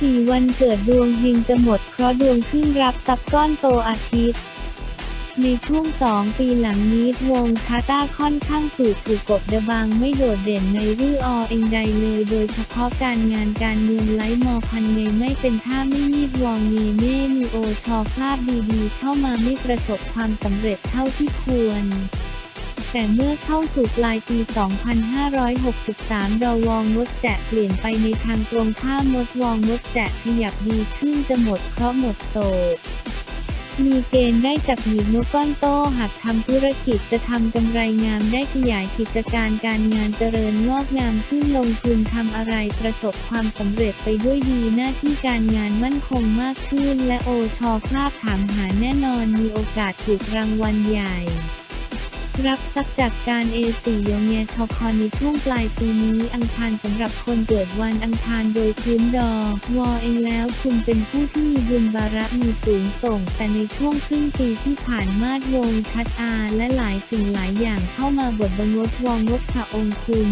สี่วันเกิดดวงเฮงจะหมดเพราะดวงขึ้นรับทรัพย์ก้อนโตอาทิตย์ ในช่วงสองปีหลังนี้วงคาต้าค่อนข้างฝืดถูกกบดบังไม่โดดเด่นในรื่ออเองใดเลย โดยเฉพาะการงานการเงินไร้มอพันเงยไม่เป็นท่าไม่มีดวองเงเน่มีโอชอพลาดดีๆ เข้ามาไม่ประสบความสำเร็จเท่าที่ควร แต่เมื่อเข้าสู่ปลายปี 2563ดอวองมดแจะเปลี่ยนไปในทางตรงข้ามมดวองมดแจะขยับดีขึ้นจะหมดเพราะหมดโศกมีเกณฑ์ได้จับหยิบนกก้อนโตหากทำธุรกิจจะทำกำไรงามได้ขยายกิจการการงานเจริญงอกงามขึ้นลงทุนทำอะไรประสบความสำเร็จไปด้วยดีหน้าที่การงานมั่นคงมากขึ้น และโอชอคราบถามหาแน่นอนมีโอกาสถูกรางวัลใหญ่ รับทรัพย์จากการเอสุโยเมียทอคอในช่วงปลายปีนี้อังคารสำหรับคนเกิดวันอังคารโดยพื้นดอวอเองแล้วคุณเป็นผู้ที่มีบุญบารมีสูงส่ง แต่ในช่วงครึ่งปีที่ผ่านมาดวงชัดอาและหลายสิ่งหลายอย่างเข้ามาบดบังดวองงดพระองคุณ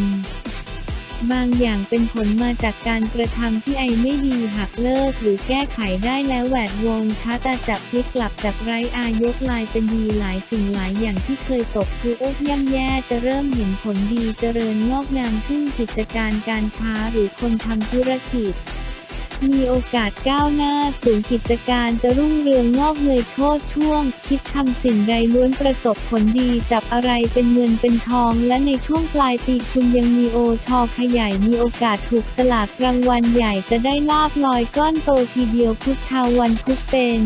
บางอย่างเป็นผลมาจากการกระทำที่ไอไม่ดีหักเลิกหรือแก้ไขได้แล้วแหวดวงช้าตาจับพลิกกลับจากไร้อายกลายเป็นดีหลายสิ่งหลายอย่างที่เคยตกคือโอ้ย่ำแย่จะเริ่มเห็นผลดีเจริญงอกงามขึ้นกิจการการค้าหรือคนทำธุรกิจ มีโอกาสก้าวหน้าสูงกิจการจะรุ่งเรืองงอกเงยโชดช่วง คิดทำสิ่งใดล้วนประสบผลดีจับอะไรเป็นเงินเป็นทอง และในช่วงปลายปีคุณยังมีโอชอขยายมีโอกาสถูกสลากรางวัลใหญ่จะได้ลาบลอยก้อนโตทีเดียวพุชชาววันพุธเป็น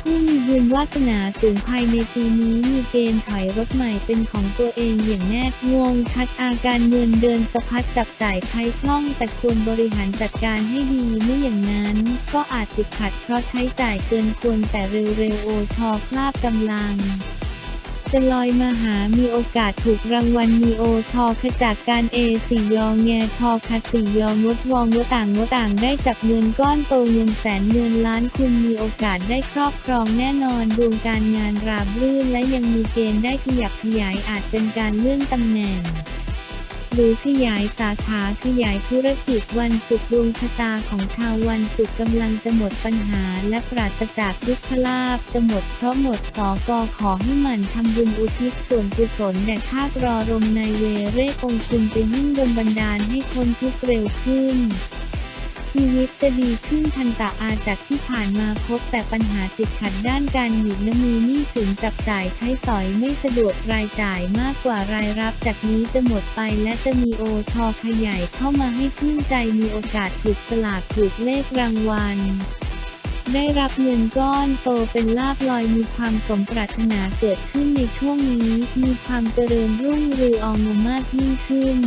ผู้มีบุญวาสนาสูงภายในปีนี้มีเกณฑ์ถอยรถใหม่เป็นของตัวเองอย่างแน่งวงชัดอาการเงินเดินสะพัดจับจ่ายใช้คล่องแต่ควรบริหารจัดการให้ดีไม่อย่างนั้น ก็อาจติดขัดเพราะใช้จ่ายเกินควรแต่เร็วๆโอทอคลาบกำลัง จะลอยมาหามีโอกาสถูกรางวัลมีโอชอขจากการเอสี่ยองแงชอคัดสี่ยองงดวองงดต่างงดต่างได้จับเงินก้อนโตเงินแสนเงินล้านคุณมีโอกาสได้ครอบครองแน่นอนดวงการงานราบรื่นและยังมีเกณฑ์ได้ขยับขยายอาจเป็นการเลื่อนตำแหน่ง หรือขยายสาขาขยายธุรกิจวันศุกร์ดวงชะตาของชาววันศุกร์กำลังจะหมดปัญหา และปราศจากทุกขลาบจะหมดเพราะหมดสอกอขอให้หมั่นทำบุญอุทิศส่วนกุศลแด่ภาครอรมในเวเรศองคุณจะยิ่งดลบันดาลให้คนทุกเร็วขึ้น ชีวิตจะดีขึ้นทันตะอาจากที่ผ่านมาพบแต่ปัญหาติดขัดด้านการหยิบน้ำมีหนี้สินจับจ่ายใช้สอยไม่สะดวกรายจ่ายมากกว่ารายรับจากนี้จะหมดไปและจะมีโอชอขยายเข้ามาให้ชื่นใจมีโอกาสถูกสลากถูกเลขรางวัลได้รับเงินก้อนโตเป็นลาบลอยมีความสมปรารถนาเกิดขึ้นในช่วงนี้ มีความเจริญรุ่งเรืองมากยิ่งขึ้น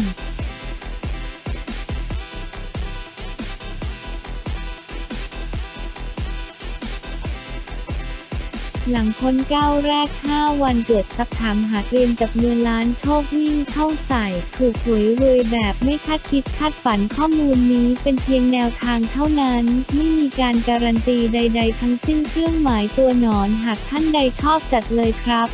หลังพ้นก้าวแรก 5 วันเกิดสับถามหาเตรียมจับเงินล้านโชควิ่งเข้าใส่ ถูกหวยรวยแบบไม่คาดคิดคาดฝันข้อมูลนี้เป็นเพียงแนวทางเท่านั้น ไม่มีการการันตีใด ๆ ทั้งสิ้นเครื่องหมายตัวหนอนหากท่านใดชอบจัดเลยครับ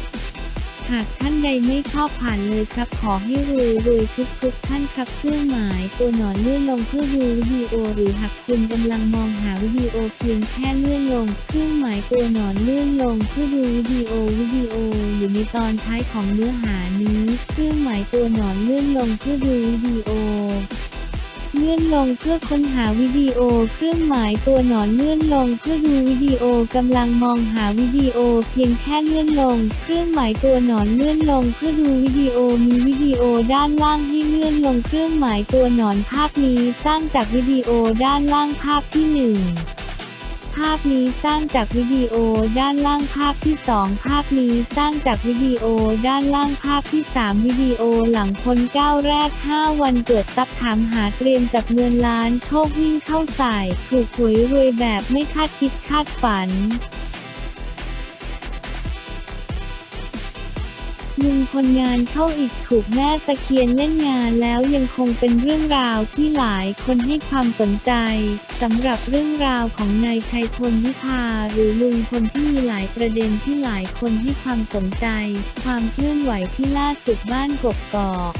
หากท่านใดไม่ชอบผ่านเลยครับขอให้รวยรวยทุกทุกท่านครับเครื่องหมายตัวหนอนเลื่อนลงเพื่อดูวิดีโอหรือหากคุณกำลังมองหาวิดีโอเพียงแค่เลื่อนลง เครื่องหมายตัวหนอนเลื่อนลงเพื่อดูวิดีโอวิดีโออยู่ในตอนท้ายของเนื้อหานี้ เครื่องหมายตัวหนอนเลื่อนลงเพื่อดูวิดีโอ เลื่อนลงเพื่อค้นหาวิดีโอ เครื่องหมายตัวหนอนเลื่อนลงเพื่อดูวิดีโอกำลังมองหาวิดีโอ เพียงแค่เลื่อนลง เครื่องหมายตัวหนอนเลื่อนลงเพื่อดูวิดีโอมีวิดีโอด้านล่างให้เลื่อนลงเครื่องหมายตัวหนอนภาพนี้สร้างจากวิดีโอด้านล่างภาพที่หนึ่งาพนี้สร้างจากวิดีโอด้านล่างภาพที่ 2 ภาพนี้สร้างจากวิดีโอด้านล่างภาพที่ 3 วิดีโอหลังพ้นก้าวแรก 5 วันเกิดตับถามหาเตรียมจับเงินล้านโชควิ่งเข้าใส่ ถูกหวยรวยแบบไม่คาดคิดคาดฝัน ลุงคนงานเข้าอีกถูกแม่ตะเคียนเล่นงานแล้วยังคงเป็นเรื่องราวที่หลายคนให้ความสนใจสำหรับเรื่องราวของนายชัยพลวิภาหรือลุงคนที่มีหลายประเด็นที่หลายคนให้ความสนใจ ความเคลื่อนไหวที่ล่าสุดบ้านกกอก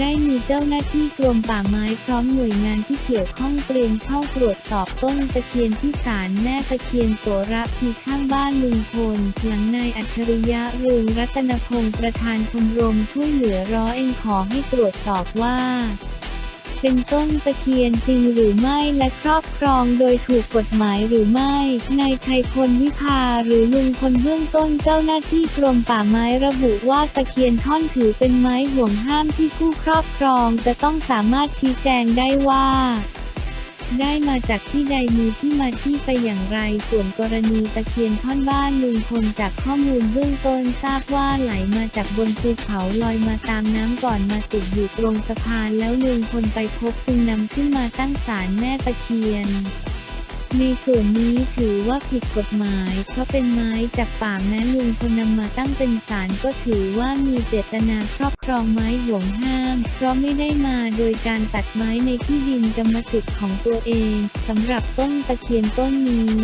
ได้มีเจ้าหน้าที่กรมป่าไม้พร้อมหน่วยงานที่เกี่ยวข้องเตรียมเข้าตรวจสอบต้นตะเคียนที่ศาลแม่ตะเคียนโสระพีข้างบ้านลุงพลหลังนายอัจฉริยะเรืองรัตนพงศ์ประธานชมรมช่วยเหลือร้อเองขอให้ตรวจสอบว่าเป็นต้นตะเคียนจริงหรือไม่และครอบ รองโดยถูกกฎหมายหรือไม่ นายชัยพลวิภาหรือลุงพลเบื้องต้นเจ้าหน้าที่กรมป่าไม้ระบุว่าตะเคียนท่อนถือเป็นไม้ห่วงห้ามที่ผู้ครอบครองจะต้องสามารถชี้แจงได้ว่า ได้มาจากที่ใดมีที่มาที่ไปอย่างไร ส่วนกรณีตะเคียนท่อนบ้านลุงพลจากข้อมูลเบื้องต้นทราบว่าไหลมาจากบนภูเขาลอยมาตามน้ำก่อนมาติดอยู่ตรงสะพานแล้วลุงพลไปพบจึงนำขึ้นมาตั้งศาลแม่ตะเคียน ในส่วนนี้ถือว่าผิดกฎหมาย เพราะเป็นไม้จากป่าแม้ลุงพลนำมาตั้งเป็นศาลก็ถือว่ามีเจตนาครอบครองไม้ห่วงห้าม เพราะไม่ได้มาโดยการตัดไม้ในที่ดินกรรมสิทธิ์ของตัวเองสำหรับต้นตะเคียนต้นนี้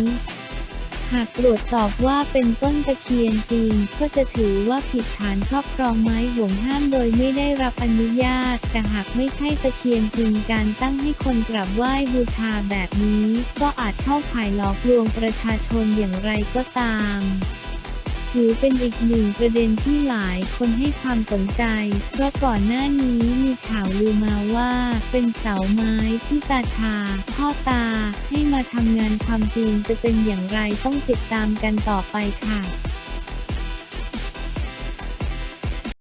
หากตรวจสอบว่าเป็นต้นตะเคียนจริง ก็จะถือว่าผิดฐานครอบครองไม้ห่วงห้ามโดยไม่ได้รับอนุญาต แต่หากไม่ใช่ตะเคียนจริงการตั้งให้คนกราบไหว้บูชาแบบนี้ ก็อาจเข้าข่ายหลอกลวงประชาชนอย่างไรก็ตามถือเป็นอีกหนึ่งประเด็นที่หลายคนให้ความสนใจ เพราะก่อนหน้านี้มีข่าว เป็นเสาไม้ที่ตาชา พ่อตา ให้มาทำงานความจริงจะเป็นอย่างไรต้องติดตามกันต่อไปค่ะ